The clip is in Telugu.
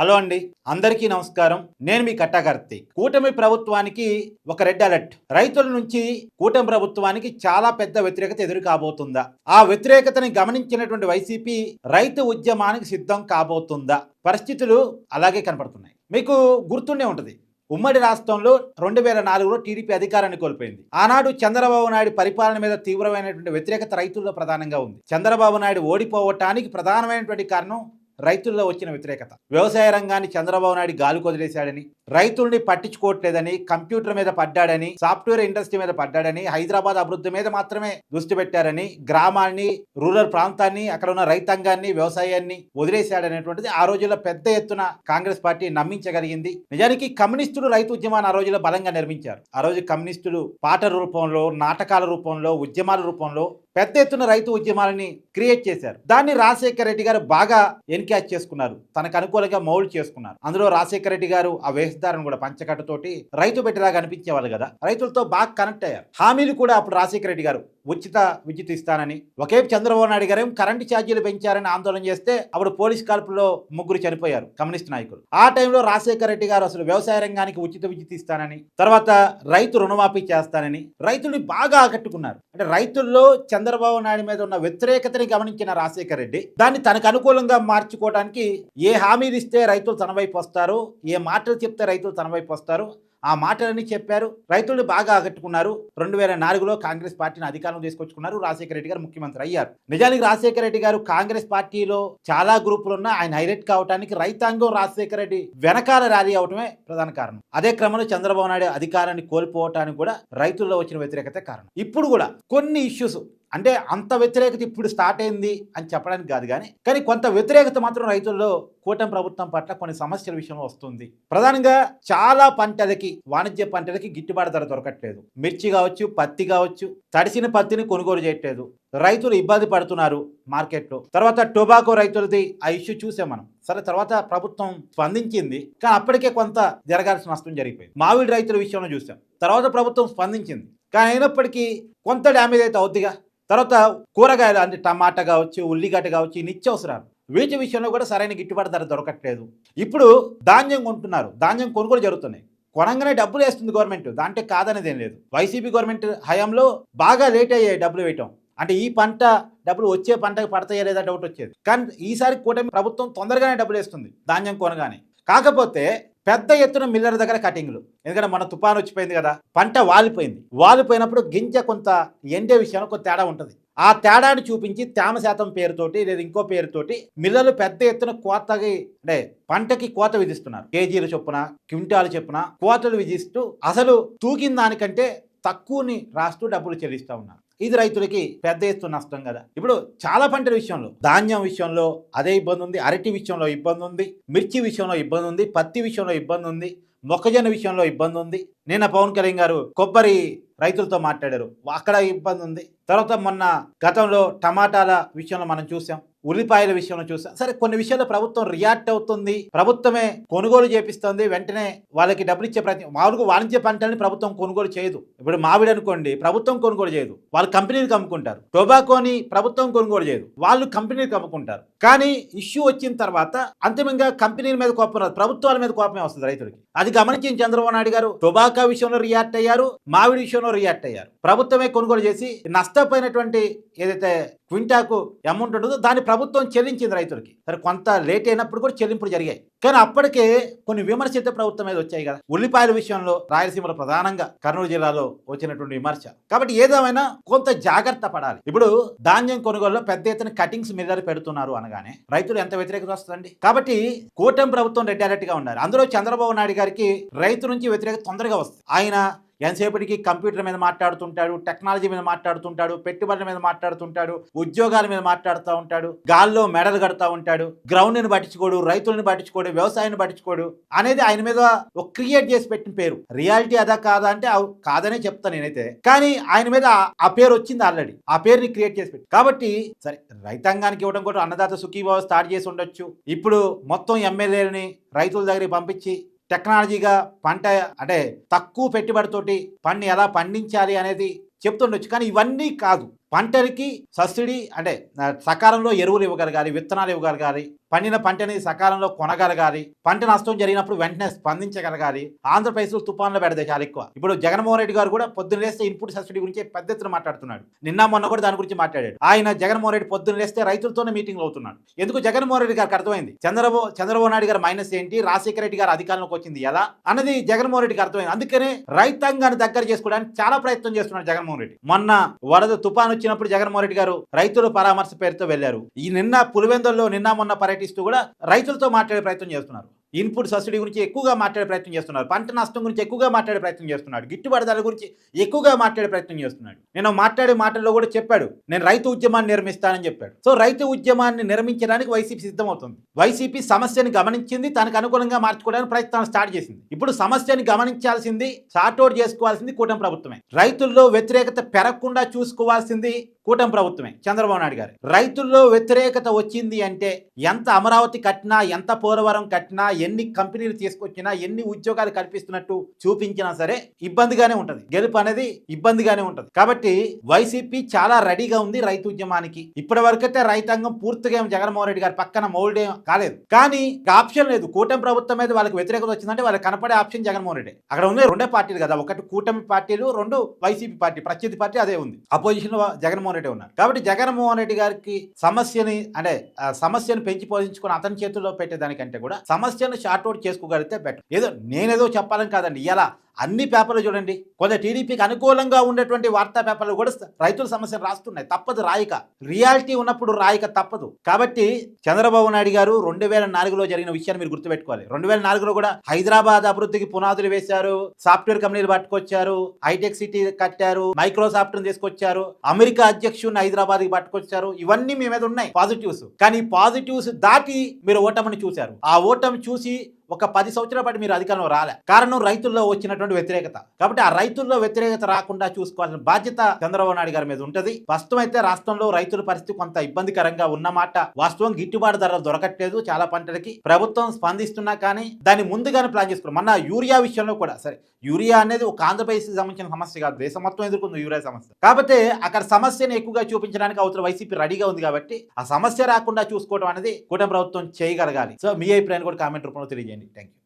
హలో అండి అందరికీ నమస్కారం. నేను మీ కట్టాకర్తి. కూటమి ప్రభుత్వానికి ఒక రెడ్ అలర్ట్. రైతుల నుంచి కూటమి ప్రభుత్వానికి చాలా పెద్ద వ్యతిరేకత ఎదురు కాబోతుందా? ఆ వ్యతిరేకతని గమనించినటువంటి వైసీపీ రైతు ఉద్యమానికి సిద్ధం కాబోతుందా? పరిస్థితులు అలాగే కనపడుతున్నాయి. మీకు గుర్తుండే ఉంటుంది. ఉమ్మడి రాష్ట్రంలో రెండు వేల నాలుగులో టీడీపీ అధికారాన్ని కోల్పోయింది. ఆనాడు చంద్రబాబు నాయుడు పరిపాలన మీద తీవ్రమైనటువంటి వ్యతిరేకత రైతుల్లో ప్రధానంగా ఉంది. చంద్రబాబు నాయుడు ఓడిపోవటానికి ప్రధానమైనటువంటి కారణం రైతుల్లో వచ్చిన వ్యతిరేకత. వ్యవసాయ రంగాన్ని చంద్రబాబు నాయుడు గాలి కొదిలేశాడని రైతుల్ని పట్టించుకోవట్లేదని కంప్యూటర్ మీద పడ్డాడని సాఫ్ట్వేర్ ఇండస్ట్రీ మీద పడ్డాడని హైదరాబాద్ అభివృద్ధి మీద మాత్రమే దృష్టి పెట్టారని గ్రామాన్ని రూరల్ ప్రాంతాన్ని అక్కడ ఉన్న రైతాంగాన్ని వ్యవసాయాన్ని వదిలేశాడనేటువంటిది ఆ రోజుల్లో పెద్ద ఎత్తున కాంగ్రెస్ పార్టీ నమ్మించగలిగింది. నిజానికి కమ్యూనిస్టులు రైతు ఉద్యమాన్ని ఆ రోజుల్లో బలంగా నిర్మించారు. ఆ రోజు కమ్యూనిస్టులు పాట రూపంలో నాటకాల రూపంలో ఉద్యమాల రూపంలో పెద్ద ఎత్తున రైతు ఉద్యమాలని క్రియేట్ చేశారు. దాన్ని రాజశేఖర రెడ్డి గారు బాగా ఎన్క్యాచ్ చేసుకున్నారు. తనకు అనుకూలంగా మౌల్డ్ చేసుకున్నారు. అందులో రాజశేఖర రెడ్డి గారు ఆ వేషధారణ కూడా పంచకట్టతోటి రైతు పెట్టేలాగా అనిపించేవాళ్ళు కదా. రైతులతో బాగా కనెక్ట్ అయ్యారు. హామీలు కూడా అప్పుడు రాజశేఖర రెడ్డి గారు ఉచిత విద్యుత్ ఇస్తానని. ఒకే చంద్రబాబు నాయుడు గారు కరెంటు ఛార్జీలు పెంచారని ఆందోళన చేస్తే అప్పుడు పోలీస్ కాల్పులో ముగ్గురు చనిపోయారు కమ్యూనిస్ట్ నాయకులు. ఆ టైంలో రాజశేఖర రెడ్డి గారు అసలు వ్యవసాయ రంగానికి ఉచిత విద్యుత్ ఇస్తానని తర్వాత రైతు రుణమాఫీ చేస్తానని రైతుల్ని బాగా ఆకట్టుకున్నారు. అంటే రైతుల్లో చంద్రబాబు నాయుడు మీద ఉన్న వ్యతిరేకతని గమనించిన రాజశేఖర రెడ్డి దాన్ని తనకు అనుకూలంగా మార్చుకోవడానికి ఏ హామీలు ఇస్తే రైతులు తన వైపు వస్తారు ఏ మాటలు చెప్తే రైతులు తన వైపు వస్తారు ఆ మాటలన్నీ చెప్పారు. రైతుల్ని బాగా ఆకట్టుకున్నారు. రెండు వేల నాలుగులో కాంగ్రెస్ పార్టీని అధికారం తీసుకొచ్చుకున్నారు రాజశేఖర రెడ్డి గారు ముఖ్యమంత్రి అయ్యారు. నిజానికి రాజశేఖర రెడ్డి గారు కాంగ్రెస్ పార్టీలో చాలా గ్రూపులు ఉన్నా ఆయన హైలైట్ కావడానికి రైతాంగం రాజశేఖర రెడ్డి వెనకాల ర్యాలీ అవటమే ప్రధాన కారణం. అదే క్రమంలో చంద్రబాబు నాయుడు అధికారాన్ని కోల్పోవటానికి కూడా రైతుల్లో వచ్చిన వ్యతిరేకత కారణం. ఇప్పుడు కూడా కొన్ని ఇష్యూస్ అంటే అంత వ్యతిరేకత ఇప్పుడు స్టార్ట్ అయింది అని చెప్పడానికి కాదు కానీ కానీ కొంత వ్యతిరేకత మాత్రం రైతుల్లో కూటమి ప్రభుత్వం పట్ల కొన్ని సమస్యల విషయంలో వస్తుంది. ప్రధానంగా చాలా పంటలకి వాణిజ్య పంటలకి గిట్టుబాటు ధర దొరకట్లేదు. మిర్చి కావచ్చు పత్తి కావచ్చు తడిసిన పత్తిని కొనుగోలు చేయట్లేదు. రైతులు ఇబ్బంది పడుతున్నారు మార్కెట్లో. తర్వాత టొబాకో రైతులది ఆ ఇష్యూ చూసాం మనం. సరే తర్వాత ప్రభుత్వం స్పందించింది కానీ అప్పటికే కొంత జరగాల్సిన నష్టం జరిగిపోయింది. మామిడి రైతుల విషయంలో చూసాం. తర్వాత ప్రభుత్వం స్పందించింది. కానీ అయినప్పటికీ కొంత డ్యామేజ్ అయితే అవుద్దిగా. తర్వాత కూరగాయలు అంటే టమాటా కావచ్చు ఉల్లిగడ్డ కావచ్చు ఈ వీటి విషయంలో కూడా సరైన గిట్టుబాటు ధర దొరకట్లేదు. ఇప్పుడు ధాన్యం కొంటున్నారు. ధాన్యం కొనుగోలు జరుగుతున్నాయి. కొనంగానే డబ్బులు వేస్తుంది గవర్నమెంట్. దాంట్లో కాదనేది ఏం లేదు. వైసీపీ గవర్నమెంట్ హయాంలో బాగా లేట్ అయ్యాయి డబ్బులు వేయటం. అంటే ఈ పంట డబ్బులు వచ్చే పంటకు పడతాయా లేదా డౌట్ వచ్చేది. కానీ ఈసారి కూటమి ప్రభుత్వం తొందరగానే డబ్బులు వేస్తుంది ధాన్యం కొనగానే. కాకపోతే పెద్ద ఎత్తున మిల్లర్ దగ్గర కటింగ్లు. ఎందుకంటే మన తుఫాను వచ్చిపోయింది కదా పంట వాలిపోయింది. వాలిపోయినప్పుడు గింజ కొంత ఎండే విషయంలో కొంత తేడా ఉంటుంది. ఆ తేడాని చూపించి తేమ శాతం పేరుతోటి లేదా ఇంకో పేరుతోటి మిల్లలు పెద్ద ఎత్తున కోతకి అంటే పంటకి కోత విధిస్తున్నారు. కేజీల చొప్పున క్వింటాలు చొప్పున కోతలు విధిస్తూ అసలు తూకిన దానికంటే తక్కువని రాస్తూ డబ్బులు చెల్లిస్తూ ఉన్నారు. ఇది రైతులకి పెద్ద ఎత్తున నష్టం కదా. ఇప్పుడు చాలా పంటల విషయంలో ధాన్యం విషయంలో అదే ఇబ్బంది ఉంది అరటి విషయంలో ఇబ్బంది ఉంది మిర్చి విషయంలో ఇబ్బంది ఉంది పత్తి విషయంలో ఇబ్బంది ఉంది మొక్కజొన్న విషయంలో ఇబ్బంది ఉంది. నిన్న పవన్ కళ్యాణ్ గారు కొబ్బరి రైతులతో మాట్లాడారు. అక్కడ ఇబ్బంది ఉంది. తర్వాత మొన్న గతంలో టమాటాల విషయంలో మనం చూసాం. ఉల్లిపాయల విషయంలో చూసాం సరే కొన్ని విషయాల్లో ప్రభుత్వం రియాక్ట్ అవుతుంది. ప్రభుత్వమే కొనుగోలు చేపిస్తుంది. వెంటనే వాళ్ళకి డబ్బులు ఇచ్చే ప్రతి మామూలుగా వాణిజ్య పంటల్ని ప్రభుత్వం కొనుగోలు చేయదు. ఇప్పుడు మామిడి అనుకోండి ప్రభుత్వం కొనుగోలు చేయదు. వాళ్ళు కంపెనీలకు అమ్ముకుంటారు టొబాకోని ప్రభుత్వం కొనుగోలు చేయదు. వాళ్ళు కంపెనీలకు అమ్ముకుంటారు కానీ ఇష్యూ వచ్చిన తర్వాత అంతిమంగా కంపెనీల మీద కోపం రాదు. ప్రభుత్వాల మీద కోపమే వస్తుంది రైతులకి. అది గమనించిన చంద్రబాబు నాయుడు గారు. టొబాకో విషయంలో రియాక్ట్ అయ్యారు. మామిడి విషయంలో రియాక్ట్ అయ్యారు. ప్రభుత్వమే కొనుగోలు చేసి నష్టపోయినటువంటి ఏదైతే క్వింటాకు అమౌంట్ ఉంటుందో దాన్ని ప్రభుత్వం చెల్లించింది రైతులకి. సరే కొంత లేట్ అయినప్పుడు కూడా చెల్లింపులు జరిగాయి. కానీ అప్పటికే కొన్ని విమర్శిత ప్రభుత్వం మీద వచ్చాయి కదా. ఉల్లిపాయల విషయంలో రాయలసీమలో ప్రధానంగా కర్నూలు జిల్లాలో వచ్చినటువంటి విమర్శ. కాబట్టి ఏదేమైనా కొంత జాగ్రత్త పడాలి. ఇప్పుడు ధాన్యం కొనుగోలులో పెద్ద ఎత్తున కటింగ్స్ మిల్లర్ పెడుతున్నారు అనగానే రైతులు ఎంత వ్యతిరేకత వస్తుందండి? కాబట్టి కూటమి ప్రభుత్వం రెడ్ అలర్ట్గా ఉండాలి అందులో చంద్రబాబు నాయుడు గారికి రైతు నుంచి వ్యతిరేకత తొందరగా వస్తుంది. ఆయన ఎంతసేపటికి కంప్యూటర్ మీద మాట్లాడుతుంటాడు టెక్నాలజీ మీద మాట్లాడుతుంటాడు పెట్టుబడుల మీద మాట్లాడుతుంటాడు ఉద్యోగాల మీద మాట్లాడుతూ ఉంటాడు గాల్లో మెడలు కడతా ఉంటాడు గ్రౌండ్ని పట్టించుకోడు రైతులను పట్టించుకోడు వ్యవసాయాన్ని పట్టించుకోడు అనేది ఆయన మీద ఒక క్రియేట్ చేసి పెట్టిన పేరు. రియాలిటీ అదా కాదా అంటే కాదనే చెప్తాను నేనైతే. కానీ ఆయన మీద ఆ- ఆ పేరు వచ్చింది ఆల్రెడీ. ఆ పేరుని క్రియేట్ చేసి పెట్టి. కాబట్టి సరే రైతాంగానికి ఇవ్వడం కూడా అన్నదాత సుఖీభావ స్టార్ట్ చేసి ఉండొచ్చు. ఇప్పుడు మొత్తం ఎమ్మెల్యేలని రైతుల దగ్గరికి పంపించి టెక్నాలజీగా పంట అంటే తక్కువ పెట్టుబడితోటి పంటని ఎలా పండించాలి అనేది చెప్తుండొచ్చు. కానీ ఇవన్నీ కాదు. పంటలకి సబ్సిడీ అంటే సకాలంలో ఎరువులు ఇవ్వగలగాలి విత్తనాలు ఇవ్వగలగాలి పండిన పంటని సకాలంలో కొనగలగాలి. పంట నష్టం జరిగినప్పుడు వెంటనే స్పందించగలగాలి. ఆంధ్రప్రదేశ్లో తుఫాన్లు పెడతాయి చాలా ఎక్కువ. ఇప్పుడు జగన్మోహన్ రెడ్డి గారు కూడా పొద్దున్న లేస్తే ఇన్పుట్ సబ్సిడీ గురించి పెద్ద ఎత్తున మాట్లాడుతున్నాడు. నిన్న మొన్న కూడా దాని గురించి మాట్లాడాడు. ఆయన జగన్మోహన్ రెడ్డి పొద్దున్న లేస్తే రైతులతోనే మీటింగ్ అవుతున్నాడు. ఎందుకు జగన్మోహన్ రెడ్డి గారికి అర్థమైంది? చంద్రబాబు చంద్రబాబు నాయుడు గారు మైనస్ ఏంటి? రాజశేఖర రెడ్డి గారు అధికారంలోకి వచ్చింది ఎలా? అన్నది జగన్మోహన్ రెడ్డికి అర్థమైంది. అందుకనే రైతాంగాన్ని దగ్గర చేసుకోవడానికి చాలా ప్రయత్నం చేస్తున్నాడు జగన్మోహన్ రెడ్డి. మొన్న వరద తుఫాన్ వచ్చినప్పుడు జగన్మోహన్ రెడ్డి గారు రైతుల పరామర్శ పేరుతో వెళ్ళారు ఈ నిన్న పులివెందుల్లో నిన్న మొన్న పర్యటిస్తూ కూడా రైతులతో మాట్లాడే ప్రయత్నం చేస్తున్నారు. ఇన్పుట్ సబ్సిడీ గురించి ఎక్కువగా మాట్లాడే ప్రయత్నం చేస్తున్నారు. పంట నష్టం గురించి ఎక్కువగా మాట్లాడే ప్రయత్నం చేస్తున్నాడు. గిట్టుబాటు ధరల గురించి ఎక్కువగా మాట్లాడే ప్రయత్నం చేస్తున్నాడు. నేను మాట్లాడే మాటల్లో కూడా చెప్పాడు. నేను రైతు ఉద్యమాన్ని నిర్మిస్తానని చెప్పాడు. సో రైతు ఉద్యమాన్ని నిర్మించడానికి వైసీపీ సిద్ధమవుతుంది. వైసీపీ సమస్యని గమనించింది తనకు అనుగుణంగా మార్చుకోవడానికి ప్రయత్నం స్టార్ట్ చేసింది. ఇప్పుడు సమస్యని గమనించాల్సింది సార్ట్అవుట్ చేసుకోవాల్సింది కూటమి ప్రభుత్వమే. రైతుల్లో వ్యతిరేకత పెరగకుండా చూసుకోవాల్సింది కూటమి ప్రభుత్వమే చంద్రబాబు నాయుడు గారు. రైతుల్లో వ్యతిరేకత వచ్చింది అంటే ఎంత అమరావతి కట్టినా ఎంత పోలవరం కట్టినా ఎన్ని కంపెనీలు తీసుకొచ్చినా ఎన్ని ఉద్యోగాలు కల్పిస్తున్నట్టు చూపించినా సరే ఇబ్బందిగానే ఉంటది. గెలుపు అనేది ఇబ్బందిగానే ఉంటది. కాబట్టి వైసీపీ చాలా రెడీగా ఉంది రైతు ఉద్యమానికి. ఇప్పటి వరకైతే రైతాంగం పూర్తిగా జగన్మోహన్ రెడ్డి గారి పక్కన మౌల్డ్ కాలేదు. కానీ ఆప్షన్ లేదు. కూటమి ప్రభుత్వం మీద వాళ్ళకి వ్యతిరేకత వచ్చిందంటే వాళ్ళకి కనపడే ఆప్షన్ జగన్మోహన్ రెడ్డి. అక్కడ ఉన్నాయి రెండే పార్టీలు కదా. ఒకటి కూటమి పార్టీలు రెండు వైసీపీ పార్టీ ప్రత్యర్థి పార్టీ అదే ఉంది. అపోజిషన్ జగన్మోహన్ జగన్మోహన్ రెడ్డి ఉన్నారు. కాబట్టి జగన్మోహన్ రెడ్డి గారికి సమస్యని అంటే ఆ సమస్యను పెంచి పోషించుకుని అతని చేతుల్లో పెట్టేదానికంటే కూడా సమస్యను షార్ట్ అవుట్ చేసుకోగలిగితే బెటర్. ఏదో నేనేదో చెప్పాలని కాదండి. ఇలా అన్ని పేపర్లు చూడండి. కొంత టీడీపీకి అనుకూలంగా ఉండేటువంటి వార్తా పేపర్లు కూడా రైతుల సమస్యలు రాస్తున్నాయి. తప్పదు రాయిక. రియాలిటీ ఉన్నప్పుడు రాయిక తప్పదు. కాబట్టి చంద్రబాబు నాయుడు గారు రెండు వేల నాలుగులో జరిగిన విషయాన్ని మీరు గుర్తుపెట్టుకోవాలి. రెండు వేల నాలుగులో కూడా హైదరాబాద్ అభివృద్ధికి పునాదులు వేశారు. సాఫ్ట్వేర్ కంపెనీలు పట్టుకొచ్చారు. హైటెక్ సిటీ కట్టారు. మైక్రోసాఫ్ట్ తీసుకొచ్చారు. అమెరికా అధ్యక్షుడిని హైదరాబాద్కి పట్టుకొచ్చారు. ఇవన్నీ మీ మీద ఉన్నాయి. పాజిటివ్స్. కానీ పాజిటివ్స్ దాటి మీరు ఓటమిని చూశారు. ఆ ఓటమి చూసి ఒక పది సంవత్సరాల పాటు మీరు అధికారంలో రాలే. కారణం రైతుల్లో వచ్చినటువంటి వ్యతిరేకత. కాబట్టి ఆ రైతుల్లో వ్యతిరేకత రాకుండా చూసుకోవాల్సిన బాధ్యత చంద్రబాబు నాయుడు గారి మీద ఉంటది. ప్రస్తుతం అయితే రాష్ట్రంలో రైతుల పరిస్థితి కొంత ఇబ్బందికరంగా ఉన్నమాట వాస్తవం గిట్టుబాటు ధర దొరకట్లేదు చాలా పంటలకి. ప్రభుత్వం స్పందిస్తున్నా కానీ దాన్ని ముందుగానే ప్లాన్ చేసుకున్నాం. మొన్న యూరియా విషయంలో కూడా సరే యూరియా అనేది ఒక ఆంధ్రప్రదేశ్కి సంబంధించిన సమస్య కాదు. దేశం మొత్తం ఎదుర్కొంది యూరియా సమస్య. కాకపోతే అక్కడ సమస్యను ఎక్కువగా చూపించడానికి అవతల వైసీపీ రెడీగా ఉంది కాబట్టి ఆ సమస్య రాకుండా చూసుకోవడం అనేది కూటమి ప్రభుత్వం చేయగలగాలి. సో మీ అభిప్రాయాన్ని కూడా కామెంట్ రూపంలో తెలియజేయండి. Thank you.